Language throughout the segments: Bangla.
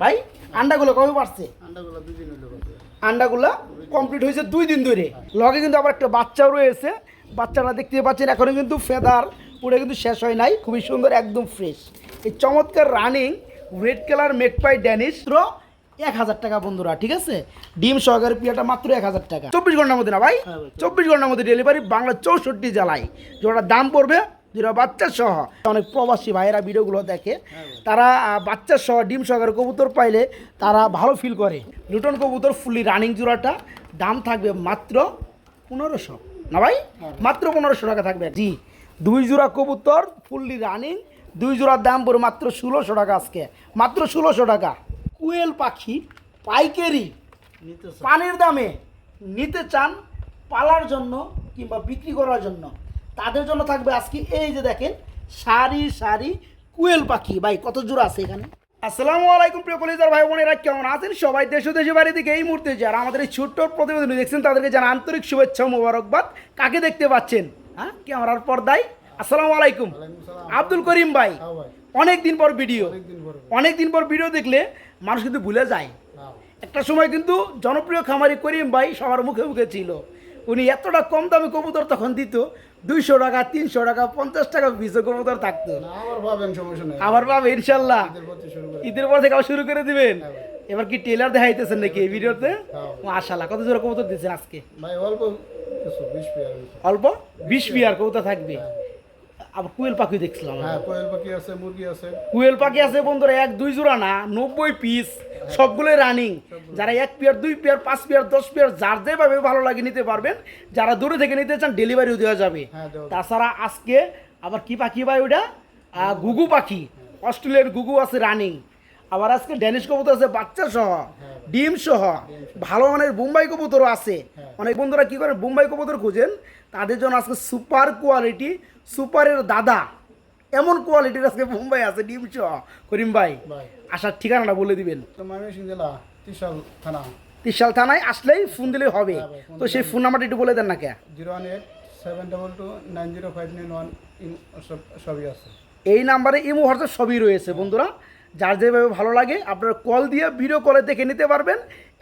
ভাই আন্ডাগুলো কবে পারছে আন্ডাগুলো কমপ্লিট হয়েছে দুই দিন ধরে। লগে কিন্তু আবার একটা বাচ্চাও রয়েছে। বাচ্চারা দেখতে পাচ্ছেন এখনও কিন্তু ফেদার পুরো কিন্তু শেষ হয় নাই। খুবই সুন্দর একদম ফ্রেশ এই চমৎকার running red colour magpie Danish এক হাজার টাকা বন্ধুরা ঠিক আছে? ডিম সহকারে পিয়াটা মাত্র এক হাজার টাকা। চব্বিশ ঘণ্টার মধ্যে না ভাই? হ্যাঁ চব্বিশ ঘণ্টার মধ্যে ডেলিভারি বাংলা চৌষট্টি জেলায়। যেটার দাম পড়বে যেটা বাচ্চা সহ অনেক প্রবাসী ভাইয়েরা ভিডিওগুলো দেখে তারা বাচ্চা সহ ডিম সহকারে কবুতর পাইলে তারা ভালো ফিল করে। লুটন কবুতর ফুলি রানিং জোড়াটা দাম থাকবে মাত্র পনেরোশো। না ভাই? মাত্র পনেরোশো টাকা থাকবে। জি দুই জোড়া কবুতর ফুললি রানিং দুই জোড়ার দাম পড়ে মাত্র ষোলোশো টাকা আজকে। মাত্র ষোলোশো টাকা। কুয়েল পাখি পাইকারি নিতে পানির দামে নিতে চান পালার জন্য কিংবা বিক্রি করার জন্য। তাদের জন্য থাকবে আজকে এই যে দেখেন সারি সারি কুয়েল পাখি। ভাই কত জোড়া আছে এখানে? আসসালামু আলাইকুম প্রিয় কলিজার ভাই বোনেরা কেমন আছেন? সবাই দেশ ও দেশে বাড়ি থেকে এই মুহূর্তে যারা আমাদের এই ছোট্ট প্রতিবেদন দেখছেন তাদেরকে যারা আন্তরিক শুভেচ্ছা ও মোবারকবাদ। কাকে দেখতে পাচ্ছেন? হ্যাঁ ক্যামেরার পর্দায়। আসসালামু আলাইকুম। আব্দুল করিম ভাই হ্যাঁ অনেক দিন পর ভিডিও। অনেক দিন পর ভিডিও দেখলে মানুষ কিন্তু ভুলে যায়। হ্যাঁ। একটা সময় কিন্তু জনপ্রিয় খামারি করিম ভাই সবার মুখে মুখে ছিল। উনি এতটা কম দামে কবুতর তখন দিত দুইশো টাকা তিনশো টাকা পঞ্চাশ টাকা পিসে কবুতর থাকতো। আবার পাবেন ইনশাল্লাহ। ঈদের পর থেকে আবার শুরু করে দিবেন। হ্যাঁ এবার কি টেলার দেখাইতেছেন নাকি এই ভিডিওতে? আশালা কত জোর কবুতর দিচ্ছেন আজকে? ভাই অল্প অল্প? বিশ পিয়ার কবুতর থাকবে। আবার কুয়েল পাখি দেখছিলাম হ্যাঁ কোয়েল পাখি আছে মুরগি আছে। কুয়েল পাখি আছে বন্ধুরা এক দুই জোড়া না নব্বই পিস সবগুলোই রানিং যারা এক পেয়ার দুই পেয়ার পাঁচ পেয়ার দশ পেয়ার যার যেভাবে ভালো লাগে নিতে পারবেন। যারা দূরে থেকে নিতে চান ডেলিভারিও দেওয়া যাবে। হ্যাঁ দেওয়া যাবে। তাছাড়া আজকে আবার কি পাখি ভাই ওটা গুগু পাখি। অস্ট্রেলিয়ার গুগু আছে রানিং আবার আজকে ড্যানিশ কবুতর আছে বাচ্চা সহ ডিম সহ। ভালো মানের বোম্বাই কবুতরও আছে। অনেক বন্ধুরা কি করেন বোম্বাই কবুতর খুঁজেন। তাদের জন্য আজকে সুপার কোয়ালিটি সুপারের দাদা। এমন কোয়ালিটির আজকে মুম্বাই আছে ডিম সহ করিম ভাই আসার ঠিকানাটা বলে দিবেন। তো ময়মনসিংহ জেলা ত্রিশাল থানা। তিরশাল থানায় আসলেই ফোন দিলেই হবে। হ্যাঁ তো সেই ফোন নাম্বারটা একটু বলে দেন না কে? Zero one eight seven double two nine zero five nine one সব সবই আছে। এই নাম্বারে ইমো হোয়াটসঅ্যাপ সবই রয়েছে বন্ধুরা। যার যেভাবে ভালো লাগে আপনারা কল দিয়ে ভিডিও কলে দেখে নিতে পারবেন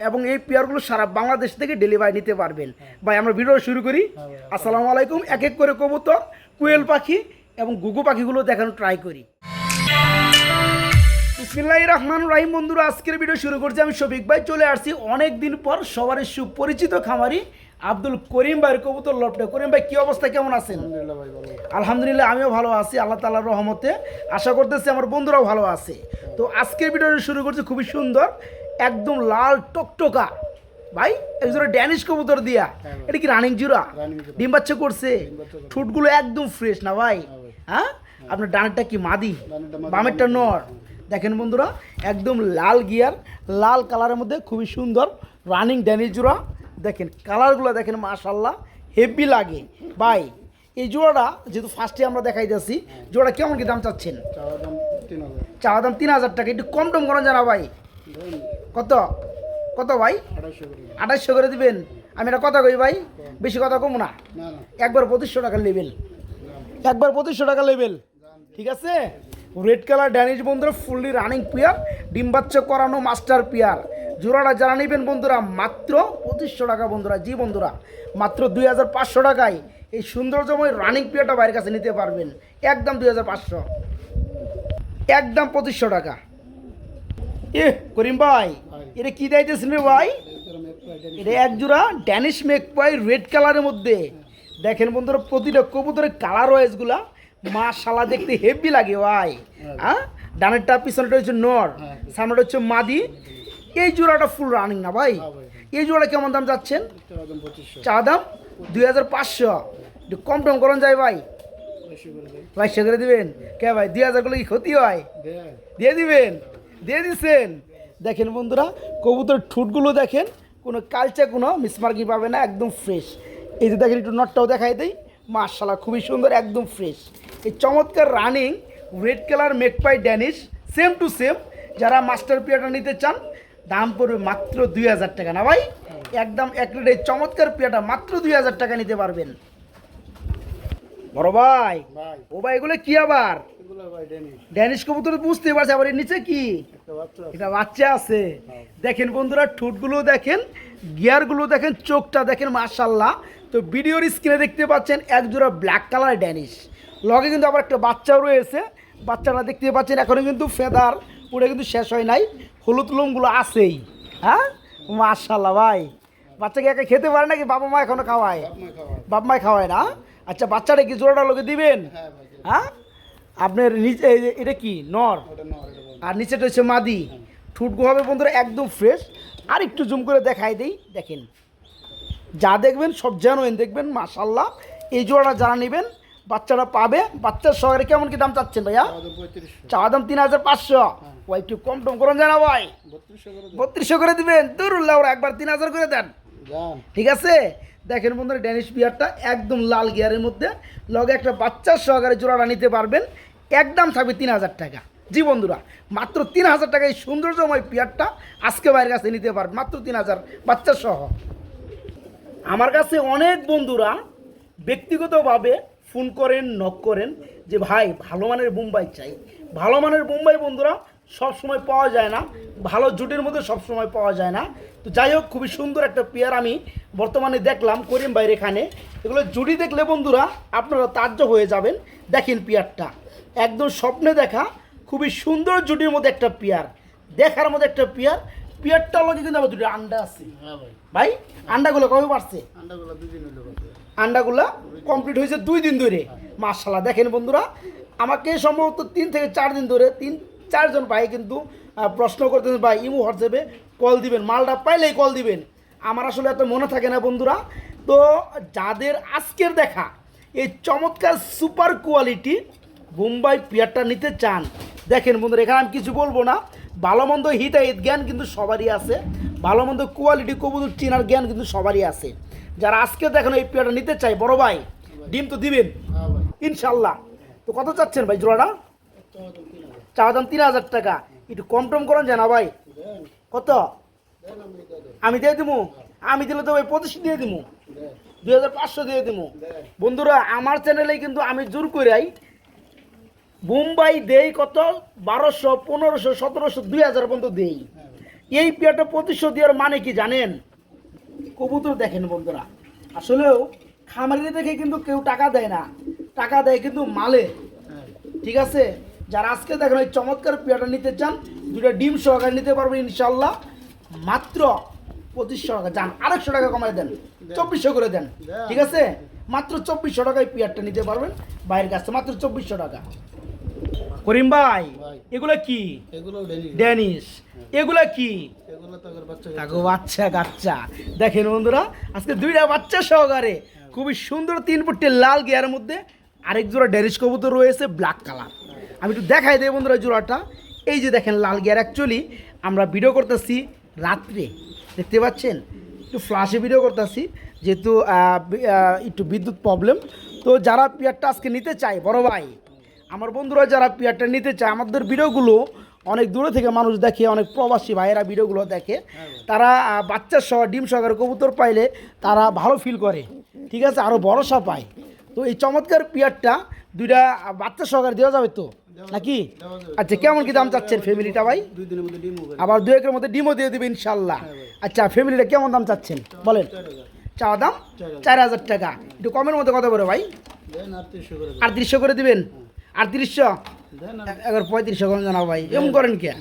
এবং এই পেয়ারগুলো সারা বাংলাদেশ থেকে ডেলিভারি নিতে পারবেন। ভাই আমরা ভিডিও শুরু করি। হ্যাঁ আসসালামু আলাইকুম এক এক করে কবুতর। কুয়েল পাখি এবং গুগু পাখিগুলো দেখানো ট্রাই করি। বিসমিল্লাহ রহমান রাহিম বন্ধুরা আজকের ভিডিও শুরু করছি আমি শফিক ভাই। চলে আসছি অনেক দিন পর সবারই সুপরিচিত খামারি আব্দুল করিম ভাইয়ের কবুতর লপটে। করিম ভাই কি অবস্থা? কেমন আছেন? আলহামদুলিল্লাহ ভাই আলহামদুলিল্লাহ আমিও ভালো আছি। আল্লাহ তালার রহমতে আশা করতেছি আমার বন্ধুরাও ভালো আছে। তো আজকের ভিডিওটা শুরু করছি খুবই সুন্দর একদম লাল টকটকা। ভাই একজন ড্যানিশ কবুতর দিয়া। এটা কি রানিং জুরা? জোড়া। ডিম বাচ্চা করছে। ঠোঁটগুলো একদম ফ্রেশ না ভাই? হ্যাঁ হ্যাঁ? আপনার ডানেরটা কি মাদি? বামেরটা নর। দেখেন বন্ধুরা একদম লাল গিয়ার লাল কালারের মধ্যে খুবই সুন্দর রানিং ড্যানিশ জোড়া দেখেন কালারগুলো দেখেন মাশাল্লাহ হেভি লাগে। ভাই এই জোড়াটা যেহেতু ফার্স্টে আমরা দেখাই যাচ্ছি জোড়া কেমন কি দাম চাচ্ছেন? চাওয়া দাম তিন হাজার। টাকা একটু কম টম করেন জানা ভাই কত? কত ভাই? আঠাশশো করে দিবেন। আমি এটা কথা কই ভাই? বেশি কথা কম না। একবার পঁচিশশো টাকার লেভেল একবার পঁচিশশো টাকা লেভেল ঠিক আছে? রেড কালার ড্যানিশ বন্ধুরা ফুললি রানিং পিয়ার ডিম বাচ্চা করানো মাস্টার পিয়ার। জোড়াটা যারা নেবেন বন্ধুরা মাত্র পঁচিশশো টাকা বন্ধুরা জি বন্ধুরা মাত্র দুই হাজার পাঁচশো টাকায় এই সৌন্দর্যময় রানিং পিয়ারটা বাইরের কাছে নিতে পারবেন। একদম দুই হাজার পাঁচশো। একদম পঁচিশশো টাকা। এ করিম ভাই এটা কি দিতেছেন রে ভাই? এটা এক জোড়া ড্যানিশ মেকপাই রেড কালারের মধ্যে। দেখেন বন্ধুরা প্রতিটা কবুতরের কালার ওয়াইজগুলা মাশালা দেখতে হেভি লাগে ভাই। হ্যাঁ ডানেরটা পিছনেটা হচ্ছে নর সামনেটা হচ্ছে মাদি। এই জোড়াটা ফুল রানিং না ভাই? এই জোড়া কেমন দাম যাচ্ছেন? চা দাম দুই হাজার পাঁচশো। একটু কম টম করুন যায় ভাই। দেয় বাইশশো করে দিবেন। কে ভাই দুই হাজার করলে কি ক্ষতি হয়? দিয়ে দিবেন। দিয়ে দিচ্ছেন দেখেন বন্ধুরা কবুতর ঠুটগুলো দেখেন কোনো কালচে কোনো মিসমার্কি পাবে না একদম ফ্রেশ এই যে দেখেন একটু নটটাও দেখাই দেই। মার্শাল্লাহ খুবই সুন্দর একদম ফ্রেশ এই চমৎকার running red colour magpie Danish same to same যারা মাস্টার পিয়াটা নিতে চান দাম পড়বে মাত্র দুই হাজার টাকা না ভাই? একদম এক রেট এই চমৎকার পিয়াটা মাত্র দুই হাজার টাকা নিতে পারবেন। বড় ভাই। ও ভাই এগুলো কি আবার? ড্যানিশ কবুতর বুঝতে পারছি আবার এর নিচে কি? এটা বাচ্চা আছে। দেখেন বন্ধুরা ঠোঁটগুলো দেখেন গিয়ারগুলো দেখেন চোখটা দেখেন মার্শাল্লাহ তো ভিডিওর স্ক্রিনে দেখতে পাচ্ছেন এক জোড়া ব্ল্যাক কালার ড্যানিশ লগে কিন্তু আবার একটা বাচ্চাও রয়েছে। বাচ্চাটা দেখতে পাচ্ছেন এখনও কিন্তু ফেদার পুরো কিন্তু শেষ হয় নাই। হলুদ লোমগুলো আছেই। হ্যাঁ? মার্শাল্লাহ ভাই। বাচ্চাকে একা খেতে পারে নাকি? বাবা মা এখনও খাওয়ায়? বাপ মায় খাওয়ায়। না? আচ্ছা বাচ্চাটা কি জোড়াটা লোকে দিবেন? হ্যাঁ হ্যাঁ? আপনার নিচে এটা কি? নর? আর নিচেটা হচ্ছে মাদি। ঠুটগো হবে বন্ধুরা একদম ফ্রেশ আর একটু জুম করে দেখাই দেই দেখেন। যা দেখবেন সব জানোয়েন দেখবেন মাশাল্লাহ এই জোড়াটা যারা নেবেন বাচ্চারা পাবে। বাচ্চার সহকারে কেমন কি দাম চাচ্ছেন ভাইয়া? চা দাম তিন হাজার পাঁচশো। ও একটু কম টম করুন জানা ভাই। বত্রিশশো করে দিবেন। দূরুল্লাহ ওরা একবার তিন হাজার করে দেন। ঠিক আছে? দেখেন বন্ধুরা ড্যানিশ বিয়ারটা একদম লাল গিয়ারের মধ্যে। লগে একটা বাচ্চার সহকারে জোড়াটা নিতে পারবেন। একদম থাকবে তিন হাজার টাকা। জি বন্ধুরা, মাত্র তিন হাজার টাকা এই সৌন্দর্যময় পিয়ারটা আজকে বাইরের কাছে নিতে পারবেন মাত্র তিন হাজার বাচ্চা সহ। আমার কাছে অনেক বন্ধুরা ব্যক্তিগতভাবে ফোন করেন নক করেন যে, ভাই, ভালো মানের বোম্বাই চাই। ভালো মানের বোম্বাই বন্ধুরা সব সময় পাওয়া যায় না, ভালো জুটের মধ্যে সব সময় পাওয়া যায় না। তো যাই হোক, খুবই সুন্দর একটা পেয়ার আমি বর্তমানে দেখলাম করিম বাইরে এখানে। এগুলো জুটি দেখলে বন্ধুরা আপনারা তাজ্য হয়ে যাবেন। দেখেন পেয়ারটা। একদম স্বপ্নে দেখা খুবই সুন্দর জুটির মধ্যে একটা পেয়ার। দেখার মধ্যে একটা পেয়ার। পেয়ারটার লগে কিন্তু আমার দুটো আন্ডা আছে। হ্যাঁ ভাই। আন্ডাগুলো কবে পারছে আন্ডাগুলো কমপ্লিট হয়েছে দুই দিন ধরে। মার্শাল্লাহ দেখেন বন্ধুরা আমাকে সম্ভবত তিন থেকে চার দিন ধরে তিন চারজন ভাই কিন্তু প্রশ্ন করতেছেন ভাই ইমু হোয়াটসঅ্যাপে কল দিবেন মালটা পাইলেই কল দিবেন। আমার আসলে এত মনে থাকে না বন্ধুরা। তো যাদের আজকের দেখা এই চমৎকার সুপার কোয়ালিটি বোম্বাই পিয়ারটা নিতে চান। দেখেন বন্ধুরা এখানে আমি কিছু বলব না। ভালো মন্দ হিতাহিত জ্ঞান কিন্তু সবারই আছে। ভালো মন্দ কোয়ালিটি কবুতর চেনার জ্ঞান কিন্তু সবারই আছে। যারা আজকে দেখেন এই পেয়ারটা নিতে চাই বড় ভাই ডিম তো দিবেন? হ্যাঁ ইনশাল্লাহ। তো কত চাচ্ছেন ভাই জোড়াটা? চাওয়া দাম তিন হাজার টাকা। একটু কম টম করেন জানা ভাই? কত? আমি দিয়ে দিব। আমি দিলে তো ওই পঁচিশ দিয়ে দিব দুই হাজার পাঁচশো দিয়ে দিব বন্ধুরা আমার চ্যানেলে কিন্তু আমি জোর করাই মুম্বাই দেই কত? বারোশো পনেরোশো সতেরোশো দুই হাজার পর্যন্ত দেই। এই পেয়ারটা প্রতিশোধ দেওয়ার মানে কি জানেন? কবুতর দেখেন বন্ধুরা আসলেও খামারি দেখে কিন্তু কেউ টাকা দেয় না। টাকা দেয় কিন্তু মালে। ঠিক আছে? যারা আজকে দেখেন ওই চমৎকার পেয়ারটা নিতে চান দুটো ডিম সহকারে নিতে পারবেন ইনশাল্লাহ মাত্র পঁচিশশো টাকা। যান আরেকশো টাকা কমাই দেন। চব্বিশশো করে দেন। ঠিক আছে? মাত্র চব্বিশশো টাকায় পেয়ারটা নিতে পারবেন। বাইরের কাছে মাত্র চব্বিশশো টাকা। করিম ভাই। এগুলো কি? ড্যানিশ। এগুলা কি? এগুলো বাচ্চা তাকে বাচ্চা কাচ্চা। দেখেন বন্ধুরা আজকে দুইটা বাচ্চা সহকারে খুবই সুন্দর তিন ফুটের লাল গিয়ারের মধ্যে আরেক জোড়া ড্যারিস কবুতর রয়েছে ব্ল্যাক কালার আমি একটু দেখাই দেয় বন্ধুরা জোড়াটা। এই যে দেখেন লাল গিয়ার অ্যাকচুয়ালি আমরা ভিডিও করতেছি রাত্রে। দেখতে পাচ্ছেন? একটু ফ্লাশে ভিডিও করতেছি যেহেতু একটু বিদ্যুৎ প্রবলেম তো যারা পেয়ারটা আজকে নিতে চায় বড় ভাই আমার বন্ধুরা যারা পেয়ারটা নিতে চায় আমাদের ভিডিওগুলো অনেক দূরে থেকে মানুষ দেখে অনেক প্রবাসী ভাইয়েরা ভিডিওগুলো দেখে তারা বাচ্চার সহ ডিম সহকারে কবুতর পাইলে তারা ভালো ফিল করে। ঠিক আছে? আরও ভরসা পায়। তো এই চমৎকার পেয়ারটা দুইটা বাচ্চা সহকারে দেওয়া যাবে তো? নাকি? আচ্ছা কেমন কি দাম চাচ্ছেন ফ্যামিলিটা ভাই? আবার দু একের মধ্যে ডিমও দিয়ে দেবে ইনশাল্লাহ। আচ্ছা ফ্যামিলিটা কেমন দাম চাচ্ছেন? বলেন। চাওয়া দাম? চার হাজার। টাকা। একটু কমের মধ্যে কত করে ভাই। আটত্রিশশো করে দেন আটত্রিশশো করে দিবেন? আটত্রিশশো? এবার পঁয়ত্রিশশো করে জানাও ভাই এমন করেন কে?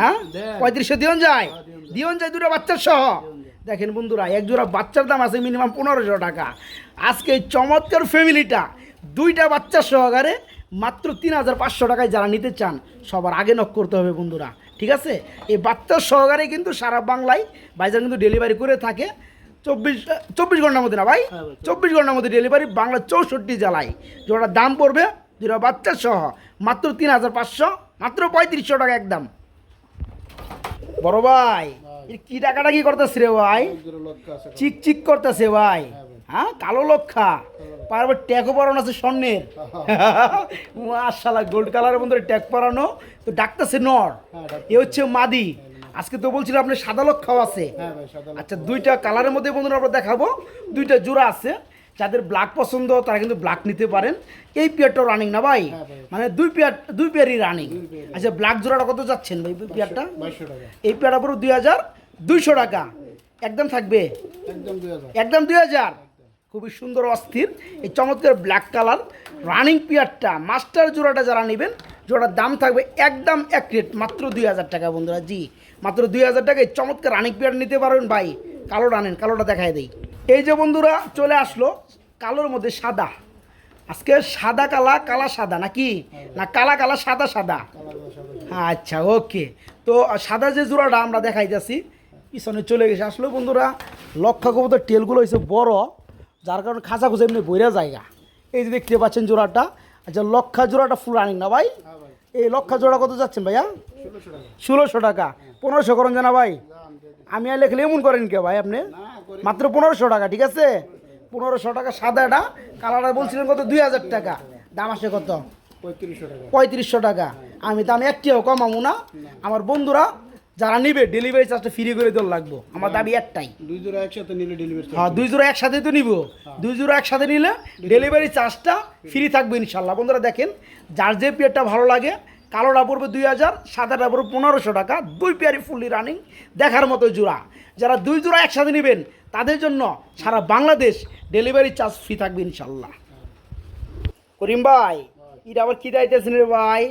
হ্যাঁ? পঁয়ত্রিশশো হ্যাঁ, দিয়ন যায়। দিয়ন যায় দুটো বাচ্চার সহ। দেখেন বন্ধুরা এক জোড়া বাচ্চার দাম আছে মিনিমাম পনেরোশো টাকা। আজকে এই চমৎকার ফ্যামিলিটা দুইটা বাচ্চা সহকারে মাত্র তিন হাজার পাঁচশো টাকায় যারা নিতে চান সবার আগে নক করতে হবে বন্ধুরা। ঠিক আছে? এই বাচ্চার সহকারে কিন্তু সারা বাংলায় বাইজার কিন্তু ডেলিভারি করে থাকে চব্বিশ চব্বিশ ঘণ্টার মধ্যে না ভাই? হ্যাঁ ভাই। চব্বিশ। ঘণ্টার মধ্যে ডেলিভারি বাংলা চৌষট্টি জেলায়। যেটা দাম পড়বে দুটা বাচ্চা সহ মাত্র তিন হাজার পাঁচশো মাত্র পঁয়ত্রিশশো টাকা একদম। বড় ভাই কি টাকাটা কি করতেছে রে ভাই? চিক চিক করতেছে ভাই। হ্যাঁ হ্যাঁ কালো লক্ষা। পারবে ট্যাগও পরানো আছে স্বর্ণের। মাশাল্লাহ গোল্ড কালারের মধ্যে ট্যাগ পরানো। তো ডাকতেছে নর। হ্যাঁ এ হচ্ছে মাদি। আজকে তো বলছিলাম আপনি সাদা লক্ষাও আছে। হ্যাঁ আচ্ছা দুইটা কালারের মধ্যে বন্ধুরা আমরা দেখাবো। দুইটা জোড়া আছে। যাদের ব্ল্যাক পছন্দ তারা কিন্তু ব্ল্যাক নিতে পারেন। এই পেয়ারটাও রানিং না ভাই? হ্যাঁ মানে দুই পেয়ার দুই পেয়ারই রানিং আচ্ছা ব্ল্যাক জোড়াটা কত যাচ্ছেন ভাই? পেয়ারটা এই পেয়ারটা পুরো দুই হাজার দুইশো টাকা। একদম থাকবে? একদম দুই হাজার। খুবই সুন্দর অস্থির। এই চমৎকার ব্ল্যাক কালার রানিং পিয়ারটা মাস্টার জোড়াটা যারা নেবেন জোড়ার দাম থাকবে একদম এক রেট মাত্র দুই হাজার টাকা বন্ধুরা জি। মাত্র দুই হাজার টাকায় চমৎকার রানিং পিয়ার নিতে পারবেন ভাই। কালোটা আনেন কালোটা দেখায় দেই। এই যে বন্ধুরা চলে আসলো কালোর মধ্যে সাদা। আজকে সাদা কালা কালা সাদা নাকি? না কালা কালা সাদা সাদা। আচ্ছা ওকে। তো সাদা যে জোড়াটা আমরা দেখাইতেছি পিছনে চলে গেছে। আসলে বন্ধুরা লক্ষা কবুতর টেলগুলো হয়েছে বড় যার কারণে খাঁচা খুঁজে এমনি বইরা জায়গা। এই যে দেখতে পাচ্ছেন জোড়াটা আচ্ছা লক্ষা জোড়াটা ফুল রানিং না ভাই? হ্যাঁ এই লক্ষা জোড়া কত যাচ্ছেন ভাইয়া? ষোলোশো টাকা। পনেরোশো করেন জানা ভাই। আমি আর লেখলে এমন করেন কে ভাই আপনি? মাত্র পনেরোশো টাকা ঠিক আছে? পনেরোশো টাকা সাদাটা কালারটা বলছিলেন কত? দুই হাজার টাকা। দাম আসে কত? পঁয়ত্রিশশো টাকা। আমি দাম একটিও কমাবো না। আমার বন্ধুরা যারা নিবে ডেলিভারি চার্জটা ফ্রি করে দেওয়ার লাগবো। আমার দাবি একটাই। দুই জোড়া একসাথে নিলে ডেলিভারি হ্যাঁ দুই জোড়া একসাথে তো নিব। দুই জোড়া একসাথে নিলে ডেলিভারি চার্জটা ফ্রি থাকবে ইনশাল্লাহ। বন্ধুরা দেখেন যার যে পেয়ারটা ভালো লাগে কালোটা পড়বে দুই হাজার সাদাটা পড়বে পনেরোশো টাকা, দুই পেয়ারই ফুললি রানিং দেখার মতো জোড়া। যারা দুই জোড়া একসাথে নেবেন, তাদের জন্য সারা বাংলাদেশ ডেলিভারি চার্জ ফ্রি থাকবে ইনশাল্লাহ। করিম ভাই, এটা আবার কি দাইতেছেন রে ভাই?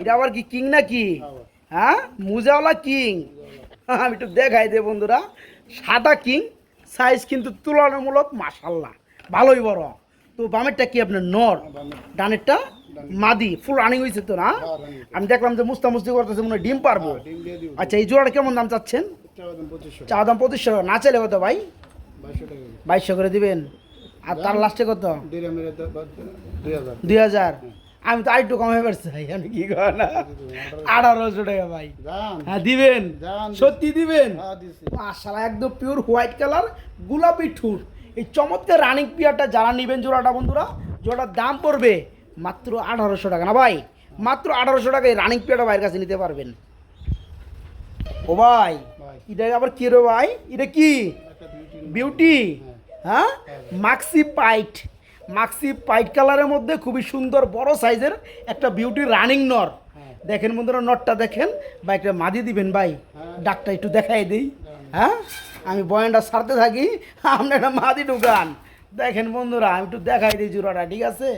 এটা আবার কি কিং না নাকি? হ্যাঁ? মুজাওয়ালা কিং আমি একটু দেখাই দে বন্ধুরা। সাদা কিং সাইজ কিন্তু তুলনামূলক মাসাল্লাহ ভালোই বড়। তো বামেরটা কি আপনার নর? ডানেরটা মাদি ফুল রানিং হয়েছে তো না? আমি দেখলাম যে মুস্তা মুস্তি করতেছে মনে হয় ডিম পারব। দিব। আচ্ছা এই জোড়াটা কেমন দাম চাচ্ছেন? চা দাম পঁচিশশো। টাকা। না চাইলে কত ভাই? বাইশশো করে। দিবেন। আর তার লাস্টে কত? দুই হাজার হাজার। আমি তো আরেকটু কমে পারছি ভাই আমি কি কর না? আঠারোশো টাকা ভাই। হ্যাঁ দিবেন। সত্যি দিবেন? হ্যাঁ মাশাআল্লাহ একদম পিওর হোয়াইট কালার গোলাপি ঠুর এই চমৎকার রানিং পিয়ারটা যারা নেবেন জোড়াটা বন্ধুরা জোড়াটার দাম পড়বে মাত্র আঠারোশো টাকা। না ভাই মাত্র আঠারোশো টাকায় রানিং পিয়ারটা ভাইয়ের কাছে নিতে পারবেন। ও ভাই এটা আবার কি রে ভাই? এটা কি? বিউটি হ্যাঁ? মাক্সি পাইট মাক্সি পাইট কালারের মধ্যে খুবই সুন্দর বড় সাইজের একটা বিউটি রানিং নর। হ্যাঁ। দেখেন বন্ধুরা নটটা দেখেন। বা একটা মাদি দিবেন ভাই। হ্যাঁ। ডাকটা একটু দেখাই দিই। হ্যাঁ? আমি বয়ানটা সারতে থাকি। আপনি একটা মাদি ঢুকান। দেখেন বন্ধুরা আমি একটু দেখাই দিই জোড়াটা ঠিক আছে?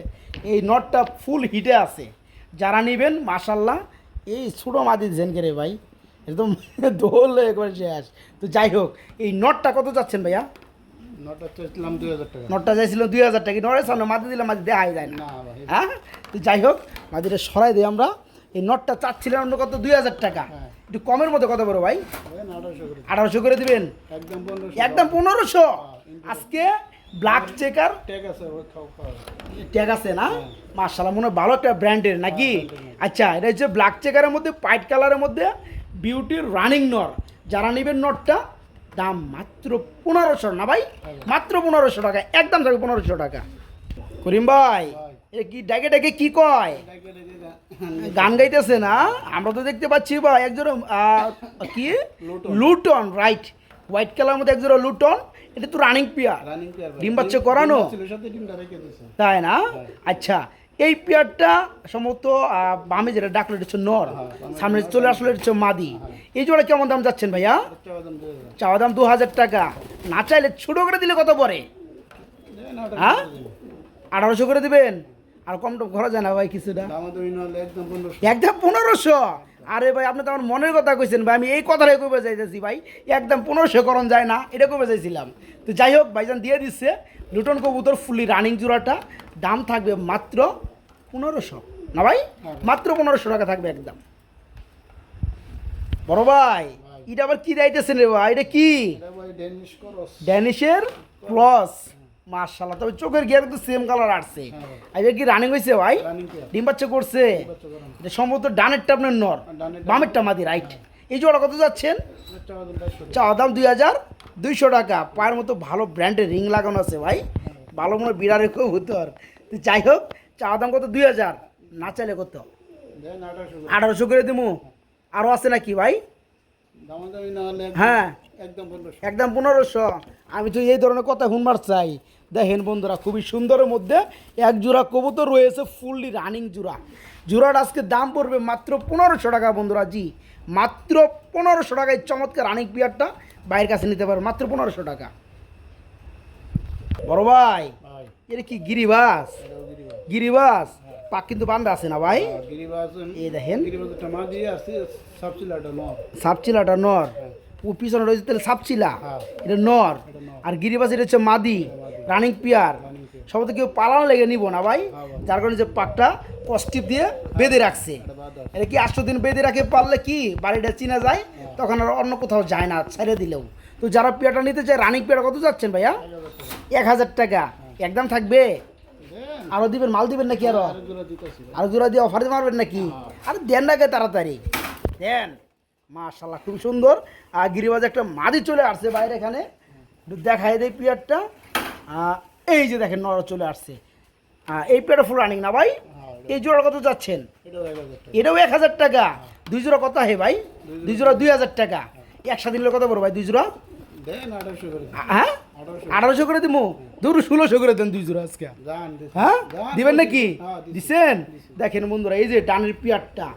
এই নটটা ফুল হিটে আছে। যারা নেবেন মাসাল্লাহ এই ছোটো মাদি দিয়েছেন কে রে ভাই? একদম দোল একবার শেষ। তো যাই হোক এই নটটা কত যাচ্ছেন ভাইয়া? নটা চাইছিলাম দুই হাজার টাকা। নটটা চাইছিল দুই হাজার টাকা। নটের সামনে মাটি দিলে দেখাই যায় না। হ্যাঁ? তো যাই হোক মাটিটা সরাই দিই আমরা। এই নটটা চাচ্ছিলেন অন্য কত? দুই হাজার টাকা। হ্যাঁ। একটু কমের মধ্যে কত বড় ভাই? আঠারোশো করে। দিবেন? একদম পনেরোশো। একদম পনেরোশো? আজকে ব্ল্যাক চেকার ট্যাগ আছে না? মার্শাল্লাহ মনে হয় ভালো একটা ব্র্যান্ডের নাকি? আচ্ছা এটা হচ্ছে ব্ল্যাক চেকারের মধ্যে হোয়াইট কালারের মধ্যে বিউটির রানিং নর যারা নেবেন নটটা দাম মাত্র পনেরোশো না ভাই? মাত্র পনেরোশো টাকা একদম থাকবে পনেরোশো টাকা। করিম ভাই এ কি ডাকে ডাকে কি কয়। গান গাইতেছে না? আমরা তো দেখতে পাচ্ছি ভাই একজন কি? লুটন। রাইট হোয়াইট কালার মধ্যে একজন লুটন। এটা তো রানিং পিয়ার রানিং পেয়ার ভাই। ডিম বাচ্চা করানো? তাই না? আচ্ছা এই পেয়ারটা সম্ভবত বামে যেটা ডাকলো এটা হচ্ছে নর। সামনে চলে আসলো এটা হচ্ছে মাদি। এই জোড়া কেমন দাম যাচ্ছেন ভাইয়া? চাওয়া দাম দু হাজার টাকা। না চাইলে ছোটো করে দিলে কত পরে হ্যাঁ? আঠারোশো করে দিবেন? আর কম টম করা যায় না ভাই কিছুটা? একদম পনেরোশো? আরে ভাই আপনি তো আমার মনের কথা কইছেন ভাই আমি এই কথাটাই কইবে চাইতেছি ভাই। একদম পনেরোশো করণ যায় না এটা কইবে চাইছিলাম। তো যাই হোক ভাইজান দিয়ে দিচ্ছে লুটন কবুতর ফুলি রানিং জোড়াটা দাম থাকবে মাত্র পনেরোশো। না ভাই? মাত্র পনেরোশো টাকা থাকবে একদম। বড় ভাই এটা আবার কি দাইতেছেন রে ভাই? এটা কি? ড্যানিশের ক্লস মার্শাল্লাহ তবে চোখের গিয়ার কিন্তু সেম কালার আসছে। আর এটা কি রানিং হয়েছে ভাই? ডিম বাচ্চা করছে। সম্ভবত ডানেরটা আপনার নর। বামেরটা মাদি রাইট এই জোড়া কত যাচ্ছেন? চাওয়া দাম দাম দুই হাজার দুইশো টাকা। পায়ের মতো ভালো ব্র্যান্ডের রিং লাগানো আছে ভাই। ভালো মনে হয় বিড়ারের কেউ হতো আর যাই হোক চাওয়া দাম কত? দুই হাজার। না চাইলে কত? আঠারোশো করে। দিবো আরও আছে নাকি ভাই? দাম দামি হ্যাঁ। একদম পনেরোশো। আমি তো এই ধরনের কথা হুনবার চাই। দেখেন বন্ধুরা খুবই সুন্দরের মধ্যে এক জোড়া কবুতর রয়েছে ফুললি রানিং জোড়া। জোড়ার আজকে দাম পড়বে মাত্র পনেরোশো টাকা বন্ধুরা জি। মাত্র পনেরোশো টাকায় চমৎকার রানিং পিয়ারটা বাইরের কাছে নিতে পারবে মাত্র পনেরোশো টাকা। বড় ভাই এটা কি গিরিবাস? গিরিবাস। পাক কিন্তু বান্ধা আছে না ভাই? হ্যাঁ, এই দেখেন। গিরিবাজ টমা দিয়ে আসছে সাবচিলাটা ন সাপচিলাটা নর। ও পিছনে রয়েছে তাহলে সাপচিলা হ্যাঁ। এটা নর। আর গিরিবাস এটা হচ্ছে মাদি রানিং পিয়ার। সব কেউ পালানো লেগে নিব না ভাই হ্যাঁ, যার কারণে যে পাকটা পজিটিভ দিয়ে বেঁধে রাখছে। এটা কি আটশো দিন বেঁধে রাখে পারলে কি? বাড়িটা চিনা যায় হ্যাঁ। তখন আর অন্য কোথাও যায় না ছেড়ে দিলেও। তো যারা পেয়ারটা নিতে চায় রানিং পেয়ার কত যাচ্ছেন ভাইয়া? এক হাজার টাকা। একদম থাকবে? দেন। আরও দিবেন মাল দিবেন নাকি আরও? আরও জোড়া দিয়ে অফার মারবেন নাকি? আরে দেন নাকি তাড়াতাড়ি। দেন। মাশাল্লাহ খুব সুন্দর। আর গিরিবাজ একটা মাদি চলে আসছে বাইরে এখানে। দেখাই দেয় পিয়ারটা। এই যে দেখেন নর চলে আসছে। এই পিয়ারটা ফুল রানিং না ভাই? হ্যাঁ এই জোড়া কত যাচ্ছেন? এটাও এক হাজার টাকা। টাকা। দুই জোড়া কত হে ভাই? দুই জোড়া। দুই হাজার টাকা। একসাথে নিলে কত পড়ো ভাই দুই জোড়া? হ্যাঁ? আঠারোশো। করে দিব দুটো ষোলোশো করে দেন দুই জোড়া আজকে। হ্যাঁ? দিবেন নাকি? হ্যাঁ। দিছেন? দেখেন বন্ধুরা এই যে ডানের পিয়ারটা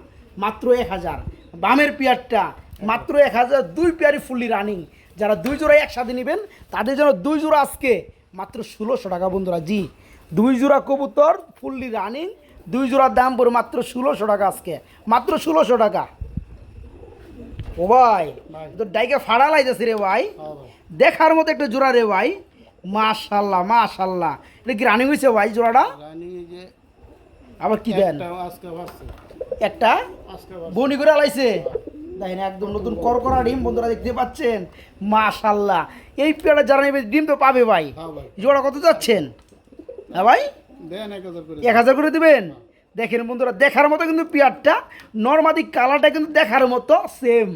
মাত্র এক হাজার। বামের পিয়ারটা মাত্র এক হাজার দুই পেয়ারি ফুললি রানিং। যারা দুই জোড়া একসাথে নেবেন তাদের জন্য দুই জোড়া আজকে মাত্র ষোলোশো টাকা বন্ধুরা। জি দুই জোড়া কবুতর ফুললি রানিং দুই জোড়ার দাম পড়ে মাত্র ষোলোশো টাকা আজকে। মাত্র ষোলোশো টাকা। ও ভাই ভাই। তো ডাইকে ফাড়া লাইতেছে রে ভাই। দেখার মতো একটা জোড়া রে ভাই। মাশাল্লাহ মাশাল্লাহ। এটা কি রানিং হয়েছে ভাই জোড়াটা? আবার কি দেন? আজকে একটা বনি করে আলাইছে। দেখেন একদম নতুন করকরা ডিম বন্ধুরা দেখতে পাচ্ছেন। মাশাল্লাহ এই পেয়ারা যারা নেবে ডিম তো পাবে ভাই। হ্যাঁ জোড়া কত যাচ্ছেন হ্যাঁ ভাই? এক হাজার করে। দিবেন? দেখেন বন্ধুরা দেখার মতো কিন্তু পেয়ারটা নর্মাদি কালারটা কিন্তু দেখার মতো সেম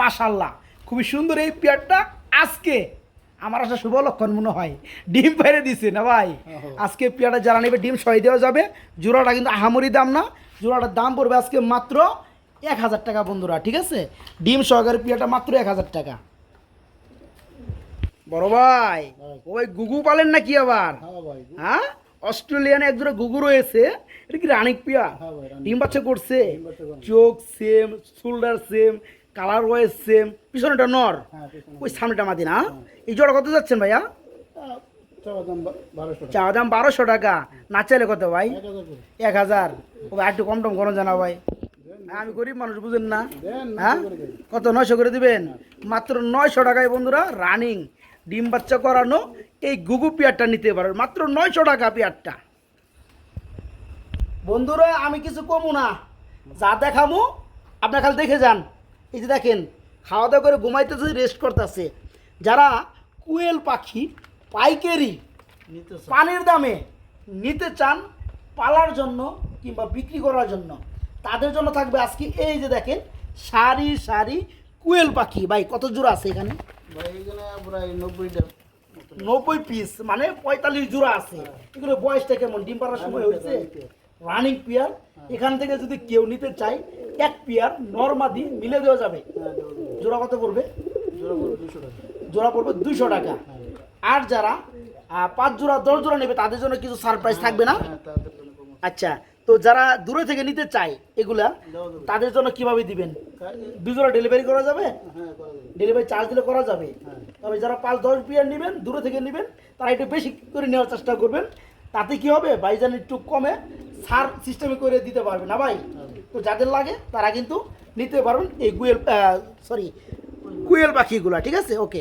মাশাল্লাহ খুবই সুন্দর এই পেয়ারটা আজকে। আমার আসলে শুভ লক্ষণ মনে হয়। ডিম বাইরে দিছে না ভাই? আজকে পেয়ারটা যারা নেবে ডিম সহ দেওয়া যাবে। জোড়াটা কিন্তু আহামরি দাম না। জোড়াটার দাম পড়বে আজকে মাত্র এক হাজার টাকা বন্ধুরা ঠিক আছে? ডিম সহকারে পিয়াটা মাত্র এক হাজার টাকা। বড় ভাই ওই গুগু পালেন নাকি আবার? হ্যাঁ হ্যাঁ? অস্ট্রেলিয়ান একজোড়া গুগু রয়েছে এটা কি রানিক পিয়া? হ্যাঁ ডিম বাচ্চা করছে। চোখ same shoulder same colour wise same পিছনেটা নর। হ্যাঁ ওই সামনেটা মাদি না এই জোড়া কত যাচ্ছেন ভাইয়া আহ, চাওয়া দাম বা- বারোশো টাকা চা দাম বারোশো টাকা। না চাইলে কত ভাই? এক হাজার ভাই, একটু কম টম করো জানা ভাই। আমি গরিব মানুষ বুঝেন না? হ্যাঁ। কত নয়শো করে দিবেন? মাত্র নয়শো টাকায় বন্ধুরা রানিং ডিম বাচ্চা করানো এই গুগু পেয়ারটা নিতে পারেন। মাত্র নয়শো টাকা পেয়ারটা। বন্ধুরা আমি কিছু কমু না। যা দেখামু আপনার খালি দেখে যান। এই যে দেখেন খাওয়া দাওয়া করে ঘুমাইতেছে রেস্ট করতেছে। যারা কুয়েল পাখি পাইকারি পানির দামে নিতে চান পালার জন্য কিংবা বিক্রি করার জন্য। তাদের জন্য থাকবে আজকে এই যে দেখেন সারি সারি কুয়েল পাখি। ভাই কত জোড়া আছে এখানে? প্রায় নব্বইটা নব্বই পিস মানে পঁয়তাল্লিশ জোড়া আছে। এগুলো বয়সটা কেমন? ডিম পাড়ার সময় হয়েছে? রানিং পিয়ার এখান থেকে যদি কেউ নিতে চায় এক পিয়ার নর্মাদি মিলে দেওয়া যাবে। হ্যাঁ। জোড়া কত পড়বে? জোড়া পড়বে দুশো টাকা। জোড়া পড়বে দুইশো টাকা। আর যারা পাঁচ জোড়া দশ জোড়া নেবে তাদের জন্য কিছু সারপ্রাইজ থাকবে না? হ্যাঁ। আচ্ছা তো যারা দূরে থেকে নিতে চায় এগুলা তাদের জন্য কীভাবে দিবেন? দুজোড়া ডেলিভারি করা যাবে? হ্যাঁ। ডেলিভারি চার্জ দিলে করা যাবে? হ্যাঁ। তবে যারা পাঁচ দশ পিয়ার নেবেন দূরে থেকে নেবেন তারা একটু বেশি করে নেওয়ার চেষ্টা করবেন। তাতে কি হবে? ভাইজান একটু কমে সার সিস্টেমে করে দিতে পারবে না ভাই? তো যাদের লাগে তারা কিন্তু নিতে পারবেন এই গুয়েল সরি কুয়েল পাখিগুলা ঠিক আছে? ওকে